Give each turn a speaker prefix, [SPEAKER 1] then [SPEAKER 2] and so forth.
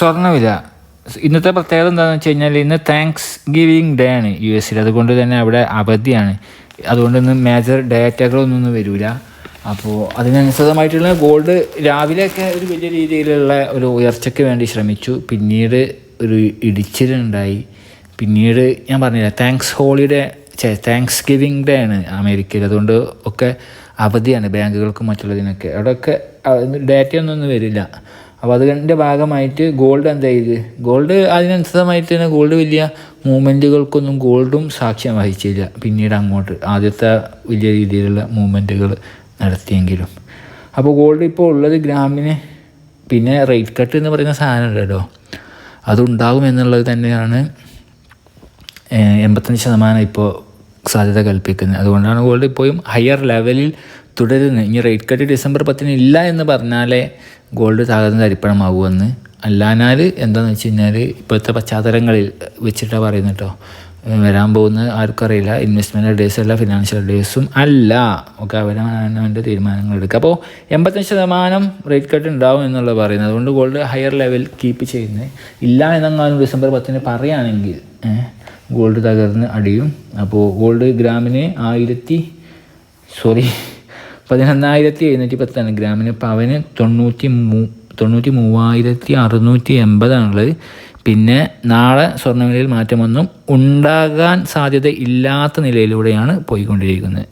[SPEAKER 1] സ്വർണവില ഇന്നത്തെ പ്രത്യേകത എന്താണെന്ന് വെച്ച് കഴിഞ്ഞാൽ ഇന്ന് താങ്ക്സ് ഗിവിങ് ഡേ ആണ് യു എസിൽ അതുകൊണ്ട് തന്നെ അവിടെ അവധിയാണ്. അതുകൊണ്ട് ഇന്ന് മേജർ ഡേറ്റകളൊന്നും വരില്ല അപ്പോൾ അതിനനുസൃതമായിട്ടുള്ള ഗോൾഡ് രാവിലെയൊക്കെ ഒരു വലിയ രീതിയിലുള്ള ഒരു ഉയർച്ചയ്ക്ക് വേണ്ടി ശ്രമിച്ചു. പിന്നീട് ഒരു ഇടിച്ചിലുണ്ടായി. പിന്നീട് ഞാൻ പറഞ്ഞില്ല thanks holiday thanks giving day ആണ് അമേരിക്കയിൽ അതുകൊണ്ട് ഒക്കെ അവധിയാണ് ബാങ്കുകൾക്കും മറ്റുള്ളതിനൊക്കെ. അവിടെയൊക്കെ ഡേറ്റയൊന്നും ഒന്നും വരില്ല. അപ്പോൾ അതിന്റെ ഭാഗമായിട്ട് ഗോൾഡ് എന്താ ചെയ്ത്? ഗോൾഡ് അതിനനുസൃതമായിട്ട് തന്നെ ഗോൾഡ് വലിയ മൂവ്മെന്റുകൾക്കൊന്നും ഗോൾഡും സാക്ഷ്യം വഹിച്ചില്ല. പിന്നീട് അങ്ങോട്ട് ആദ്യത്തെ വലിയ രീതിയിലുള്ള മൂവ്മെന്റുകൾ നടത്തിയെങ്കിലും. അപ്പോൾ ഗോൾഡ് ഇപ്പോൾ ഉള്ളത് ഗ്രാമിന് പിന്നെ റേറ്റ് കട്ട് എന്ന് പറയുന്ന സാധനം ഉണ്ടല്ലോ അതുണ്ടാകും എന്നുള്ളത് തന്നെയാണ് എൺപത്തഞ്ച് ശതമാനം ഇപ്പോൾ സാധ്യത കൽപ്പിക്കുന്നത്. അതുകൊണ്ടാണ് ഗോൾഡ് ഇപ്പോഴും ഹയർ ലെവലിൽ തുടരുന്നത്. ഇനി റേറ്റ് കട്ട് ഡിസംബർ പത്തിന് ഇല്ല എന്ന് പറഞ്ഞാലേ ഗോൾഡ് തകർന്ന് തരിപ്പണമാകുമെന്ന്. അല്ലാഞ്ഞാൽ എന്താണെന്ന് വെച്ച് കഴിഞ്ഞാൽ ഇപ്പോഴത്തെ പശ്ചാത്തലങ്ങളിൽ വെച്ചിട്ടാണ് പറയുന്നത് കേട്ടോ വരാൻ പോകുന്ന ആർക്കറിയില്ല. അറിയില്ല ഇൻവെസ്റ്റ്മെന്റ് ഡേയ്സ് അല്ല ഫിനാൻഷ്യൽ അഡ്വൈസും അല്ല. ഒക്കെ അവരവന്റെ തീരുമാനങ്ങൾ എടുക്കുക. അപ്പോൾ എൺപത്തഞ്ച് ശതമാനം റേറ്റ് കട്ട് ഉണ്ടാവും എന്നുള്ളത് പറയുന്നത്. അതുകൊണ്ട് ഗോൾഡ് ഹയർ ലെവൽ കീപ്പ് ചെയ്യുന്നത്. ഇല്ല എന്നെങ്ങാനും ഡിസംബർ പത്തിന് പറയുകയാണെങ്കിൽ ഗോൾഡ് തകർന്ന് അടിയും. അപ്പോൾ ഗോൾഡ് ഗ്രാമിന് ആയിരത്തി സോറി പതിനൊന്നായിരത്തി എഴുന്നൂറ്റി പത്താണ് ഗ്രാമിന് പവന് തൊണ്ണൂറ്റി മൂ തൊണ്ണൂറ്റി മൂവായിരത്തി അറുന്നൂറ്റി എൺപതാണുള്ളത് പിന്നെ നാളെ സ്വർണവിലയിൽ മാറ്റമൊന്നും ഉണ്ടാകാൻ സാധ്യത ഇല്ലാത്ത നിലയിലൂടെയാണ് പോയിക്കൊണ്ടിരിക്കുന്നത്.